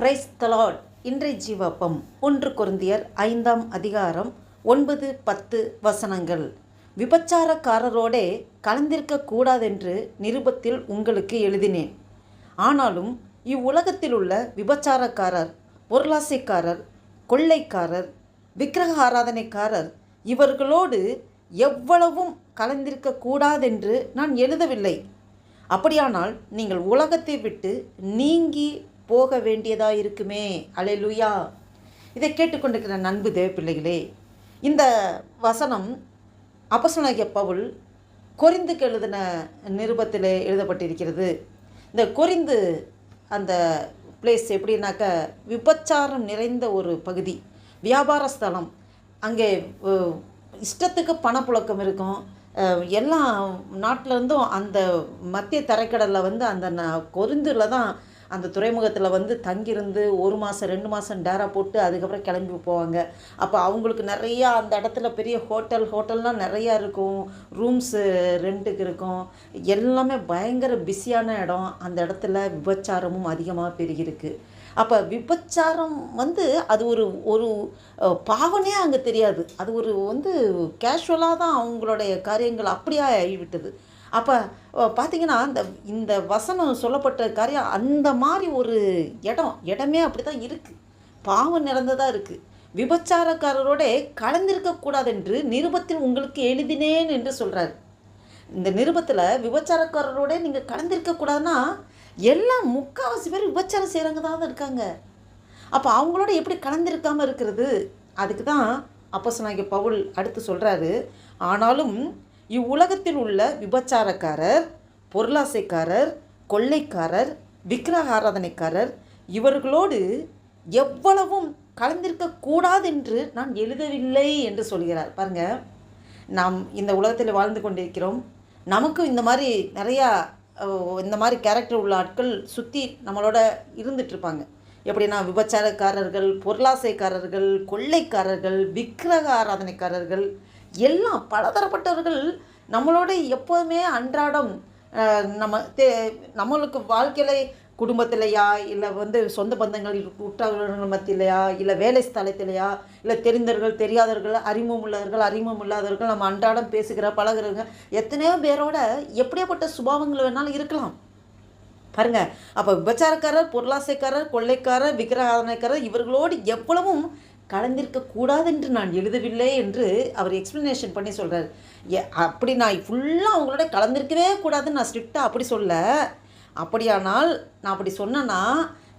Price தலாட் இன்றைய ஜீவப்பம். ஒன்று குருந்தியர் ஐந்தாம் அதிகாரம் ஒன்பது பத்து வசனங்கள். விபச்சாரக்காரரோடே கலந்திருக்க கூடாதென்று நிருபத்தில் உங்களுக்கு எழுதினேன். ஆனாலும் இவ்வுலகத்தில் உள்ள விபச்சாரக்காரர் பொருளாசைக்காரர் கொள்ளைக்காரர் விக்கிரக ஆராதனைக்காரர் இவர்களோடு எவ்வளவும் கலந்திருக்க கூடாதென்று நான் எழுதவில்லை. அப்படியானால் நீங்கள் உலகத்தை விட்டு நீங்கி போக வேண்டியதாக இருக்குமே. அலைலுயா இதை கேட்டுக்கொண்டிருக்கிற நண்பு தேவ பிள்ளைகளே இந்த வசனம் அப்பசனாகிய பவுல் கொரிந்துக்கு எழுதின நிருபத்தில் எழுதப்பட்டிருக்கிறது. இந்த கொரிந்து அந்த பிளேஸ் எப்படின்னாக்க விபச்சாரம் நிறைந்த ஒரு பகுதி. வியாபார ஸ்தலம். அங்கே இஷ்டத்துக்கு பணப்புழக்கம் இருக்கும். எல்லா நாட்டிலேருந்தும் அந்த மத்திய தரைக்கடலில் வந்து அந்த ந கொரிந்தில் தான் அந்த துறைமுகத்தில் வந்து தங்கியிருந்து ஒரு மாதம் ரெண்டு மாதம் டேரா போட்டு அதுக்கப்புறம் கிளம்பி போவாங்க. அப்போ அவங்களுக்கு நிறையா அந்த இடத்துல பெரிய ஹோட்டல் ஹோட்டல்லாம் நிறையா இருக்கும். ரூம்ஸு ரெண்ட்டுக்கு இருக்கும். எல்லாமே பயங்கர பிஸியான இடம். அந்த இடத்துல விபச்சாரமும் அதிகமாக பெருகிருக்கு அப்போ விபச்சாரம் வந்து அது ஒரு ஒரு பாவனே அங்கே தெரியாது. அது ஒரு வந்து கேஷுவலாக தான் அவங்களுடைய காரியங்கள் அப்படியே ஆகிவிட்டது. அப்போ பார்த்தீங்கன்னா இந்த இந்த வசனம் சொல்லப்பட்ட காரியம் அந்த மாதிரி ஒரு இடம் இடமே அப்படி தான் இருக்குது பாவம் நிறந்ததாக இருக்குது விபச்சாரக்காரரோட கலந்திருக்கக்கூடாதென்று நிருபத்தில் உங்களுக்கு எழுதினேன் என்று சொல்கிறார் இந்த நிருபத்தில் விபச்சாரக்காரரோட நீங்கள் கலந்திருக்கக்கூடாதுன்னா எல்லாம் முக்கால்வாசி பேர் விபச்சாரம் செய்கிறவங்க தான் இருக்காங்க. அப்போ அவங்களோட எப்படி கலந்திருக்காமல் இருக்கிறது? அதுக்கு தான் அப்போஸ்தலனாகிய பவுல் அடுத்து சொல்கிறாரு ஆனாலும் இவ்வுலகத்தில் உள்ள விபச்சாரக்காரர் பொருளாசைக்காரர் கொள்ளைக்காரர் விக்கிரக ஆராதனைக்காரர் இவர்களோடு எவ்வளவும் கலந்திருக்க கூடாதென்று நான் எழுதவில்லை என்று சொல்கிறார். பாருங்க நாம் இந்த உலகத்தில் வாழ்ந்து கொண்டிருக்கிறோம். நமக்கும் இந்த மாதிரி நிறையா இந்த மாதிரி கேரக்டர் உள்ள ஆட்கள் சுற்றி நம்மளோட இருந்துகிட்ருப்பாங்க எப்படின்னா விபச்சாரக்காரர்கள் பொருளாசைக்காரர்கள் கொள்ளைக்காரர்கள் விக்கிரக ஆராதனைக்காரர்கள் எல்லாம் பலதரப்பட்டவர்கள் நம்மளோட எப்போதுமே அன்றாடம் நம்ம தே நம்மளுக்கு வாழ்க்கையில குடும்பத்திலையா இல்லை வந்து சொந்த பந்தங்கள் உற்றார்கள் மத்தியிலையா இல்லை வேலை ஸ்தலத்திலையா இல்லை தெரிந்தவர்கள் தெரியாதவர்கள் அறிமுகம் உள்ளவர்கள் அறிமுகம் இல்லாதவர்கள் நம்ம அன்றாடம் பேசுகிற பழகிறவங்க எத்தனையோ பேரோட எப்படியாப்பட்ட சுபாவங்கள் வேணாலும் இருக்கலாம். பாருங்க அப்போ விபச்சாரக்காரர் பொருளாசைக்காரர் கொள்ளைக்காரர் விக்கிரகாதனைக்காரர் இவர்களோடு எவ்வளவும் கலந்திருக்க கூடாதென்று நான் எழுதவில்லை என்று அவர் எக்ஸ்ப்ளனேஷன் பண்ணி சொல்கிறார் அப்படி நான் ஃபுல்லாக அவங்களோட கலந்திருக்கவே கூடாதுன்னு நான் ஸ்ட்ரிக்டாக அப்படி சொல்ல. அப்படியானால் நான் அப்படி சொன்னேன்னா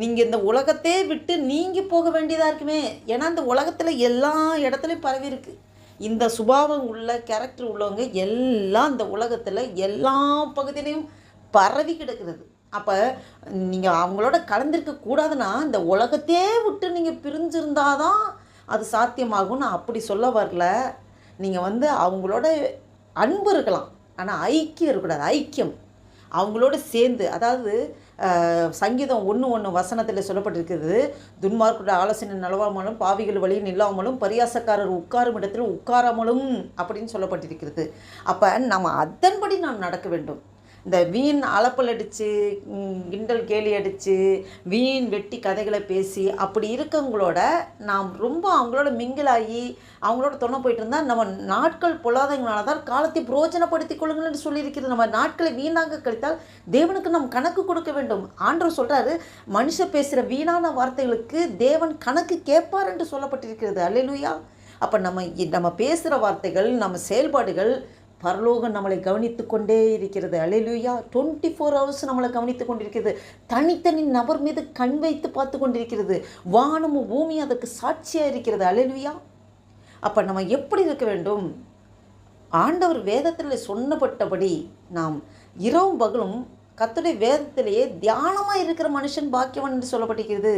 நீங்கள் இந்த உலகத்தே விட்டு நீங்கள் போக வேண்டியதாக இருக்குமே. ஏன்னா இந்த உலகத்தில் எல்லா இடத்துலையும் பரவி இருக்குது இந்த சுபாவம் உள்ள கேரக்டர் உள்ளவங்க எல்லாம் இந்த உலகத்தில் எல்லா பகுதியிலையும் பரவி கிடக்கிறது. அப்போ நீங்கள் அவங்களோட கலந்துருக்க கூடாதுன்னா இந்த உலகத்தையே விட்டு நீங்கள் பிரிஞ்சிருந்தாதான் அது சாத்தியமாகும் நான் அப்படி சொல்ல வரல. நீங்கள் வந்து அவங்களோட அன்பு இருக்கலாம். ஆனால் ஐக்கியம் இருக்கக்கூடாது. ஐக்கியம். அவங்களோட சேர்ந்து அதாவது சங்கீதம் ஒன்று ஒன்று வசனத்தில் சொல்லப்பட்டிருக்கிறது. துன்மார்க்குடைய ஆலோசனை நலவாமலும் பாவிகள் வழியில் நில்லாமலும் பரியாசக்காரர் உட்காரும் இடத்தில் உட்காராமலும் அப்படின்னு சொல்லப்பட்டிருக்கிறது. அப்போ நம்ம அதன்படி நாம் நடக்க வேண்டும். இந்த வீண் அலப்பல் அடித்து கிண்டல் கேலி அடித்து வீண் வெட்டி கதைகளை பேசி அப்படி இருக்கவங்களோட நாம் ரொம்ப அவங்களோட மிங்கிளாகி அவங்களோட தொண்ணை போயிட்டு இருந்தால் நம்ம நாட்கள் பொல்லாதங்களால தான் காலத்தை பிரயோஜனப்படுத்திக் கொள்ளுங்கள்னு சொல்லியிருக்கிறது. நம்ம நாட்களை வீணாக கழித்தால் தேவனுக்கு நாம் கணக்கு கொடுக்க வேண்டும். ஆண்டவர் சொல்கிறாரு மனுஷ பேசுகிற வீணான வார்த்தைகளுக்கு தேவன் கணக்கு கேட்பார் என்று சொல்லப்பட்டிருக்கிறது. அல்லையா அப்போ நம்ம நம்ம பேசுகிற வார்த்தைகள் நம்ம செயல்பாடுகள் பரலோகம் நம்மளை கவனித்து கொண்டே இருக்கிறது. அலையிலுயா டுவெண்ட்டி ஃபோர் ஹவர்ஸ் நம்மளை கவனித்து கொண்டிருக்கிறது தனித்தனி நபர் மீது கண் வைத்து பார்த்து கொண்டிருக்கிறது வானமும் பூமி அதற்கு சாட்சியாக இருக்கிறது. அலையிலுயா அப்போ நம்ம எப்படி இருக்க வேண்டும்? ஆண்டவர் வேதத்தில் சொன்னப்பட்டபடி நாம் இரவும் பகலும் கத்துடைய வேதத்திலேயே தியானமாக இருக்கிற மனுஷன் பாக்கியவன் என்று சொல்லப்பட்டிருக்கிறது.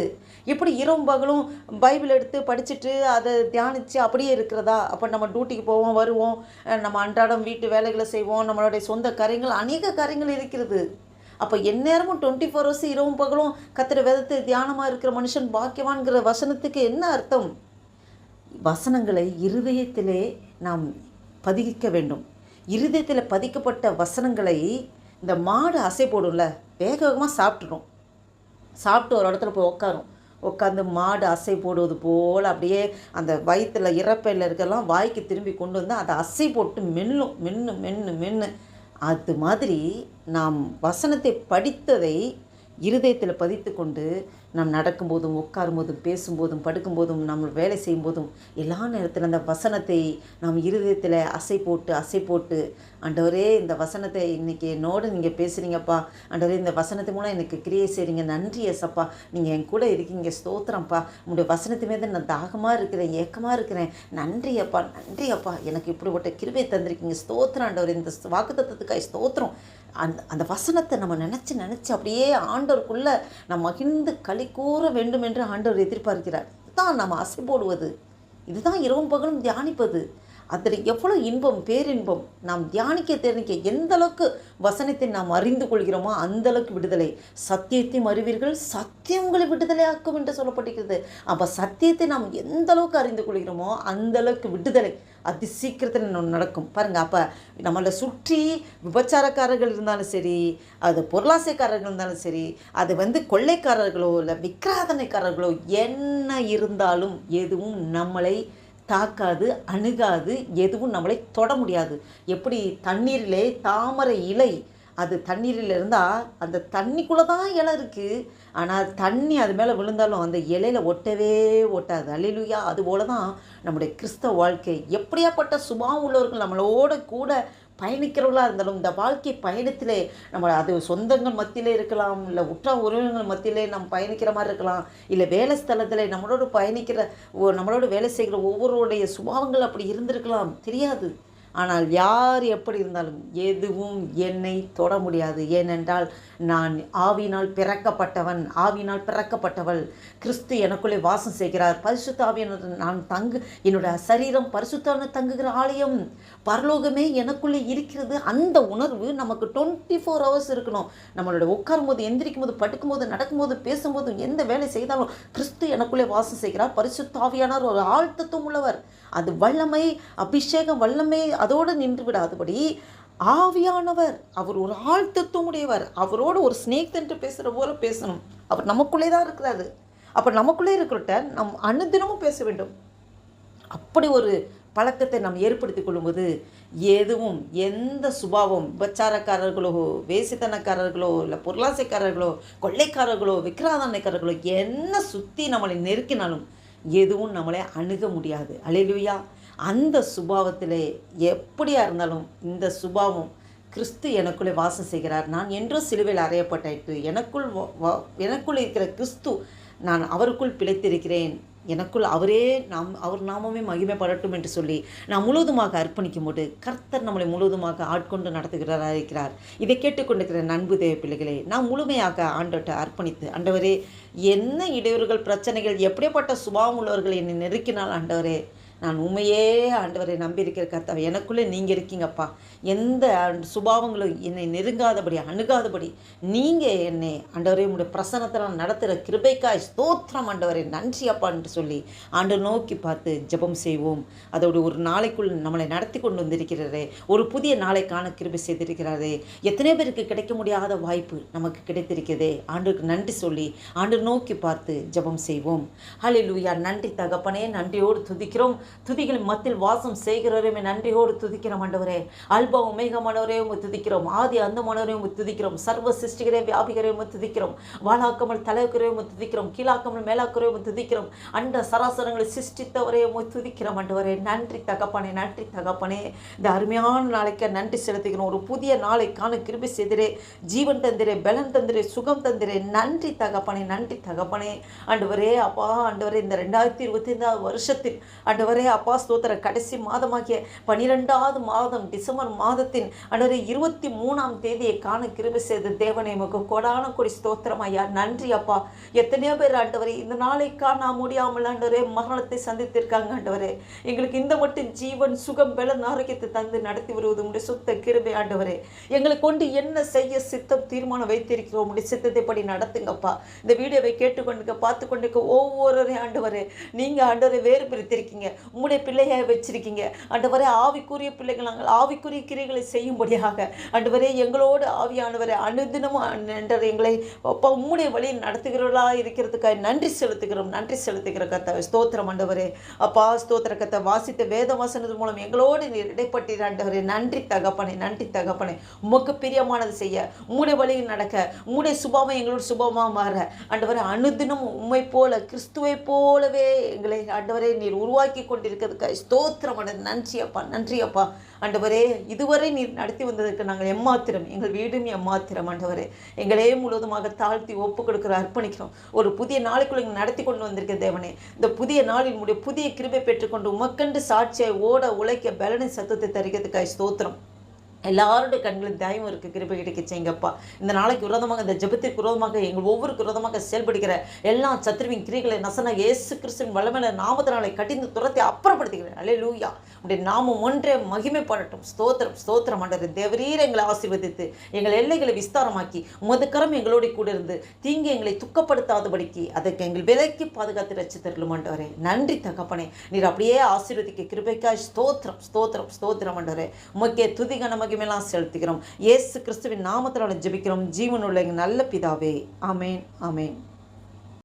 எப்படி இரவும் பகலும் பைபிள் எடுத்து படிச்சுட்டு அதை தியானித்து அப்படியே இருக்கிறதா? அப்போ நம்ம டியூட்டிக்கு போவோம் வருவோம். நம்ம அன்றாடம் வீட்டு வேலைகளை செய்வோம். நம்மளுடைய சொந்த காரியங்கள் அநேக காரியங்கள் இருக்கிறது. அப்போ எந்நேரமும் டுவெண்ட்டி ஃபோர் ஹவர்ஸ் இரவும் பகலும் கத்திர வேதத்தை தியானமாக இருக்கிற மனுஷன் பாக்கியவான்கிற வசனத்துக்கு என்ன அர்த்தம்? வசனங்களை இருதயத்திலே நாம் பதிக்க வேண்டும். இருதயத்தில் பதிக்கப்பட்ட வசனங்களை இந்த மாடு அசை போடும்ல வேக வேகமாக சாப்பிட்ரும் சாப்பிட்டு ஒரு இடத்துல போய் உட்காரும் உட்காந்து மாடு அசை போடுவது போல் அப்படியே அந்த வயிற்றில் இறப்பையில் இருக்கலாம் வாய்க்கு திரும்பி கொண்டு வந்து அதை அசை போட்டு மென்னும் மென்று மென்று மென்று அது மாதிரி நாம் வசனத்தை படித்ததை இருதயத்தில் பதித்து கொண்டு நாம் நடக்கும்போதும் உட்காரும்போதும் பேசும்போதும் படுக்கும்போதும் நம்ம வேலை செய்யும்போதும் எல்லா நேரத்தில் அந்த வசனத்தை நாம் இருதயத்தில் அசை போட்டு அசை போட்டு ஆண்டவரே இந்த வசனத்தை இன்னைக்கு என்னோடு நீங்கள் பேசுகிறீங்கப்பா ஆண்டவரே இந்த வசனத்து மூலம் எனக்கு கிரியை செய்கிறீங்க நன்றி எஸ்ப்பா நீங்கள் என் கூட இருக்கீங்க. ஸ்தோத்திரம்ப்பா. உங்களுடைய வசனத்து மீது நான் தாகமாக இருக்கிறேன் ஏக்கமாக இருக்கிறேன். நன்றி அப்பா. நன்றி அப்பா. எனக்கு இப்படிப்பட்ட கிருவை தந்திருக்கீங்க. ஸ்தோத்திரம் ஆண்டவர். இந்த வாக்குத்தத்துக்காய் ஸ்தோத்திரம். அந்த அந்த வசனத்தை நம்ம நினச்சி நினச்சி அப்படியே ஆண்டவருக்குள்ளே நம்ம மகிழ்ந்து களி கூற வேண்டும் என்று ஆண்டவர் எதிர்பார்க்கிறார். தான் நம்ம அசை போடுவது இதுதான் இரவும் பகலும் தியானிப்பது. அதில் எவ்வளோ இன்பம் பேரின்பம் நாம் தியானிக்க தெரிவிக்க எந்த அளவுக்கு வசனத்தை நாம் அறிந்து கொள்கிறோமோ அந்த அளவுக்கு விடுதலை. சத்தியத்தையும் அறிவீர்கள் சத்தியம் உங்களை விடுதலையாக்கும் என்று சொல்லப்பட்டிருக்கிறது. அப்போ சத்தியத்தை நாம் எந்த அளவுக்கு அறிந்து கொள்கிறோமோ அந்த அளவுக்கு விடுதலை அதி சீக்கிரத்தில் நடக்கும். பாருங்கள் அப்போ நம்மளை சுற்றி விபச்சாரக்காரர்கள் இருந்தாலும் சரி அது பொருளாசைக்காரர்கள் இருந்தாலும் சரி அது வந்து கொள்ளைக்காரர்களோ இல்லை விக்கிராதனைக்காரர்களோ என்ன இருந்தாலும் எதுவும் நம்மளை தாக்காது அணுகாது எதுவும் நம்மளை தொட முடியாது. எப்படி தண்ணீரிலே தாமரை இலை அது தண்ணீரில் இருந்தால் அந்த தண்ணிக்குள்ளே தான் இலை இருக்குது ஆனால் தண்ணி அது மேலே விழுந்தாலும் அந்த இலையில ஒட்டவே ஒட்டாது. அல்லையா அதுபோல தான் நம்முடைய கிறிஸ்தவ வாழ்க்கை. எப்படியாப்பட்ட சுபாவம் உள்ளவர்கள் நம்மளோட கூட பயணிக்கிறவர்களாக இருந்தாலும் இந்த வாழ்க்கை பயணத்திலே நம்ம அது சொந்தங்கள் மத்தியிலே இருக்கலாம் இல்லை உற்றா உறவினர்கள் மத்தியிலே நம்ம பயணிக்கிற மாதிரி இருக்கலாம் இல்லை வேலை ஸ்தலத்தில் நம்மளோட பயணிக்கிற நம்மளோட வேலை செய்கிற ஒவ்வொருடைய சுபாவங்கள் அப்படி இருந்திருக்கலாம். தெரியாது. ஆனால் யார் எப்படி இருந்தாலும் எதுவும் என்னை தொட முடியாது. ஏனென்றால் நான் ஆவினால் பிறக்கப்பட்டவன் ஆவினால் பிறக்கப்பட்டவள். கிறிஸ்து எனக்குள்ளே வாசம் செய்கிறார். பரிசுத்த ஆவியினர் நான் தங்கு என்னுடைய சரீரம் பரிசுத்தான தங்குகிற ஆலயம். பரலோகமே எனக்குள்ளே இருக்கிறது. அந்த உணர்வு நமக்கு டுவெண்ட்டி ஃபோர் ஹவர்ஸ் இருக்கணும். நம்மளோட உட்காரும் போது எந்திரிக்கும் போது படுக்கும் போது நடக்கும்போது பேசும்போது எந்த வேலை செய்தாலும் கிறிஸ்து எனக்குள்ளே வாசம் செய்கிறார். பரிசுத்த ஆவியானார் ஒரு ஆழ்த்தத்துவம் உள்ளவர். அது வல்லமை அபிஷேகம் வல்லமை அதோடு நின்று விடாதபடி ஆவியானவர் அவர் ஒரு ஆழ்த்தத்துவம் உடையவர் அவரோடு ஒரு ஸ்னேக் என்று பேசுகிற போல பேசணும். அவர் நமக்குள்ளே தான் இருக்கிறாரு. அப்போ நமக்குள்ளே இருக்கிறட்ட நம் அனுதினமும் பேச வேண்டும். அப்படி ஒரு பழக்கத்தை நாம் ஏற்படுத்தி கொள்ளும்போது எதுவும் எந்த சுபாவம் விபச்சாரக்காரர்களோ வேசித்தனக்காரர்களோ இல்லை பொருளாசைக்காரர்களோ கொள்ளைக்காரர்களோ விக்கிராதனைக்காரர்களோ என்ன சுற்றி நம்மளை நெருக்கினாலும் எதுவும் நம்மளை அணுக முடியாது. அலையிலுயா. அந்த சுபாவத்திலே எப்படியா இருந்தாலும் இந்த சுபாவம் கிறிஸ்து எனக்குள்ளே வாசம் செய்கிறார். நான் என்றோ சிலுவையில் அறையப்பட்டாயிற்று எனக்குள் எனக்குள் இருக்கிற கிறிஸ்து நான் அவருக்குள் பிழைத்திருக்கிறேன். எனக்குள் அவரே நாம் அவர் நாமமே மகிமைப்படட்டும் என்று சொல்லி நான் முழுவதுமாக அர்ப்பணிக்கும் போது கர்த்தர் நம்மளை முழுவதுமாக ஆட்கொண்டு நடத்துகிறாராக இருக்கிறார் இதை கேட்டுக்கொண்டிருக்கிற நண்பு தேவ பிள்ளைகளே நான் முழுமையாக ஆண்டவர்கிட்ட அர்ப்பணித்து ஆண்டவரே என்ன இடையூறுகள் பிரச்சனைகள் எப்படிப்பட்ட சுபாவம் உள்ளவர்கள் என்னை நெருக்கினால் ஆண்டவரே நான் உண்மையே ஆண்டவரை நம்பியிருக்கிற கர்த்தாவை எனக்குள்ளே நீங்கள் இருக்கீங்கப்பா. எந்த சுபாவங்களும் என்னை நெருங்காதபடி அணுகாதபடி நீங்கள் என்னை ஆண்டவரே உங்களுடைய நான் நடத்துகிற கிருபைக்காய் ஸ்தோத்திரம் ஆண்டவரை நன்றி அப்பா என்று சொல்லி ஆண்டு நோக்கி பார்த்து ஜெபம் செய்வோம். அதோடு ஒரு நாளைக்குள் நம்மளை நடத்தி கொண்டு வந்திருக்கிறாரே ஒரு புதிய நாளைக்கான கிருபை செய்திருக்கிறாரே. எத்தனை பேருக்கு கிடைக்க முடியாத வாய்ப்பு நமக்கு கிடைத்திருக்கிறதே ஆண்டுக்கு நன்றி சொல்லி ஆண்டு நோக்கி பார்த்து ஜெபம் செய்வோம். ஹலிலூயா நன்றி தகப்பனே நன்றியோடு துதிக்கிறோம். துதிகளின் மத்தியில் வாசம் செய்கிறவரையுமே நன்றியோடு துதிக்கிறோம் ஆண்டவரே. அல்பா உமேகமானவரே உங்க துதிக்கிறோம். ஆதி அந்தமானவரே உங்க துதிக்கிறோம். சர்வ சிருஷ்டிகரே வியாபிகரே உங்க துதிக்கிறோம். வாழாக்கமல் தலைவக்கரே உங்க துதிக்கிறோம். கீழாக்கமல் மேலாக்கரே உங்க துதிக்கிறோம். அண்ட சராசரங்களை சிருஷ்டித்தவரே உங்க துதிக்கிறோம் ஆண்டவரே. நன்றி தகப்பனே நன்றி தகப்பனே. இந்த அருமையான நாளைக்கு நன்றி செலுத்துகிறோம். ஒரு புதிய நாளைக்கான கிருபி செய்திரே. ஜீவன் தந்திரே பலன் தந்திரே சுகம் தந்திரே. நன்றி தகப்பனே நன்றி தகப்பனே. ஆண்டவரே அப்பா ஆண்டவரே இந்த ரெண்டாயிரத்தி இருபத்தி ஐந்தாவது வருஷத்தில் ஆண்டவரே அப்பா ஸ்தோத்திர. கடைசி மாதமாகிய பனிரெண்டாவது மாதம் டிசம்பர் மாதத்தின் ஆண்டவரே இருபத்தி மூணாம் தேதியை காண கிருபை செய்த தேவனை உமக்கு கொடான கொடி ஸ்தோத்திரம் ஐயா. நன்றி அப்பா. எத்தனையோ பேர் ஆண்டவரே இந்த நாளைக்கா நான் முடியாமல் ஆண்டவரே மரணத்தை சந்தித்திருக்காங்க ஆண்டவரே. எங்களுக்கு இந்த மட்டும் ஜீவன் சுகம் பலன் ஆரோக்கியத்தை தந்து நடத்தி வருவது உடைய சுத்த கிருபை ஆண்டவரே. எங்களை கொண்டு என்ன செய்ய சித்தம் தீர்மானம் வைத்திருக்கிறோம் உடைய சித்தத்தை படி நடத்துங்கப்பா இந்த வீடியோவை கேட்டுக்கொண்டு பார்த்து கொண்டிருக்க ஒவ்வொரு ஆண்டவரே நீங்க ஆண்டவரை வேறு பிரித்திருக்கீங்க. உங்களுடைய பிள்ளையை வச்சிருக்கீங்க. ஆண்டவரே ஆவிக்குரிய பிள்ளைகள் நாங்கள் ஆவிக்குரிய கிரிகளை செய்யும்படியாக ஆண்டவரே எங்களோடு ஆவியானவரை அனுதினமும் என்ற எங்களை அப்பா உம்முடைய வழியில் நடத்துகிறவர்களா இருக்கிறதுக்காக நன்றி செலுத்துகிறோம். நன்றி செலுத்துகிற கத்த ஸ்தோத்திரம் ஆண்டவரே. அப்பா ஸ்தோத்திர கத்தை வாசித்த வேத வாசனது மூலம் எங்களோடு நீர் இடைப்பட்டீர் ஆண்டவரே. நன்றி தகப்பனை நன்றி தகப்பனை. உமக்கு பிரியமானது செய்ய உம்முடைய வழியில் நடக்க உம்முடைய சுபாவம் எங்களோட சுபமாக மாற. ஆண்டவரே அனுதினம் உம்மை போல கிறிஸ்துவை போலவே எங்களை ஆண்டவரே நீர் உருவாக்கி கொண்டு கொண்டிருக்கிறதுக்காக ஸ்தோத்திரம் ஆண்டவரே. நன்றி அப்பா நன்றி அப்பா ஆண்டவரே இதுவரை நீர் நடத்தி வந்ததற்கு நாங்கள் எம்மாத்திரம் எங்கள் வீடும் எம்மாத்திரம் ஆண்டவரே. எங்களே முழுவதுமாக தாழ்த்தி ஒப்பு கொடுக்குற அர்ப்பணிக்கிறோம். ஒரு புதிய நாளுக்குள்ள எங்களை நடத்தி கொண்டு வந்திருக்க தேவனே இந்த புதிய நாளில் உடைய புதிய கிருபை பெற்றுக்கொண்டு உமக்கண்டு சாட்சியை ஓட உழைக்க பலனின் சத்தத்தை தருகிறதுக்காக ஸ்தோத்திரம். எல்லாருடைய கண்களும் தயவும் இருக்குது கிருபை கிடைக்க செய்யுங்கப்பா. இந்த நாளைக்கு விரோதமாக இந்த ஜபத்திற்கு விரோதமாக எங்கள் ஒவ்வொரு விரோதமாக செயல்படுகிற எல்லா சத்ருவின் கிரிகளை நசன இயேசு கிறிஸ்துவின் வளமையில நாமத்தினாலே கட்டிந்து துரத்தை அப்புறப்படுத்துகிறேன். அல்லே லூயா உடைய நாமம் ஒன்றே மகிமை பாடட்டும் ஸ்தோத்திரம் ஸ்தோத்திரம் ஆண்டவர். தேவரீர் எங்களை ஆசீர்வதித்து எங்கள் எல்லைகளை விஸ்தாரமாக்கி உமது கரம் எங்களோட கூட இருந்து தீங்கு எங்களை துக்கப்படுத்தாதபடிக்கு அதற்கு எங்கள் விலைக்கு பாதுகாத்து ரச்சு தரலும் ஆண்டவரே. நன்றி தகப்பனே. நீர் அப்படியே ஆசீர்வதிக்க கிருபைக்காய். ஸ்தோத்திரம் ஸ்தோத்திரம் ஸ்தோத்திரம் ஆண்டவரே. உமக்கே துதிகணமாக மகிமையெல்லாம் செலுத்துகிறோம். இயேசு கிறிஸ்துவின் நாமத்தினால ஜெபிக்கிறோம். ஜீவனுள்ள நல்ல பிதாவே. ஆமேன். ஆமேன்.